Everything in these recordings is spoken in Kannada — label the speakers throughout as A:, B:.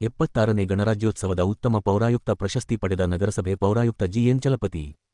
A: ಎಪ್ಪತ್ತಾರನೇ ಗಣರಾಜ್ಯೋತ್ಸವದ ಉತ್ತಮ ಪೌರಾಯುಕ್ತ ಪ್ರಶಸ್ತಿ ಪಡೆದ ನಗರಸಭೆ ಪೌರಾಯುಕ್ತ ಜಿಎನ್ ಚಲಪತಿ.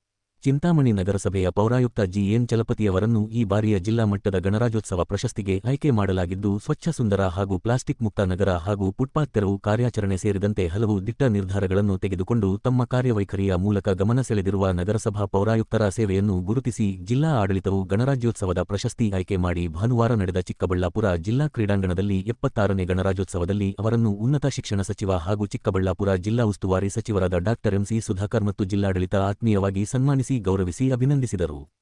A: ಚಿಂತಾಮಣಿ ನಗರಸಭೆಯ ಪೌರಾಯುಕ್ತ ಜಿಎನ್ ಚಲಪತಿಯವರನ್ನು ಈ ಬಾರಿಯ ಜಿಲ್ಲಾ ಮಟ್ಟದ ಗಣರಾಜ್ಯೋತ್ಸವ ಪ್ರಶಸ್ತಿಗೆ ಆಯ್ಕೆ ಮಾಡಲಾಗಿದ್ದು, ಸ್ವಚ್ಛ, ಸುಂದರ ಹಾಗೂ ಪ್ಲಾಸ್ಟಿಕ್ ಮುಕ್ತ ನಗರ ಹಾಗೂ ಫುಟ್ಪಾತ್ ತೆರವು ಕಾರ್ಯಾಚರಣೆ ಸೇರಿದಂತೆ ಹಲವು ದಿಟ್ಟ ನಿರ್ಧಾರಗಳನ್ನು ತೆಗೆದುಕೊಂಡು ತಮ್ಮ ಕಾರ್ಯವೈಖರಿಯ ಮೂಲಕ ಗಮನ ಸೆಳೆದಿರುವ ನಗರಸಭಾ ಪೌರಾಯುಕ್ತರ ಸೇವೆಯನ್ನು ಗುರುತಿಸಿ ಜಿಲ್ಲಾ ಆಡಳಿತವು ಗಣರಾಜ್ಯೋತ್ಸವದ ಪ್ರಶಸ್ತಿ ಆಯ್ಕೆ ಮಾಡಿ ಭಾನುವಾರ ನಡೆದ ಚಿಕ್ಕಬಳ್ಳಾಪುರ ಜಿಲ್ಲಾ ಕ್ರೀಡಾಂಗಣದಲ್ಲಿ ಎಪ್ಪತ್ತಾರನೇ ಗಣರಾಜ್ಯೋತ್ಸವದಲ್ಲಿ ಅವರನ್ನು ಉನ್ನತ ಶಿಕ್ಷಣ ಸಚಿವ ಹಾಗೂ ಚಿಕ್ಕಬಳ್ಳಾಪುರ ಜಿಲ್ಲಾ ಉಸ್ತುವಾರಿ ಸಚಿವರಾದ ಡಾ ಎಂಸಿ ಸುಧಾಕರ್ ಮತ್ತು ಜಿಲ್ಲಾಡಳಿತ ಆತ್ಮೀಯವಾಗಿ ಸನ್ಮಾನಿಸಿ ಗೌರವಿಸಿ ಅಭಿನಂದಿಸಿದರು.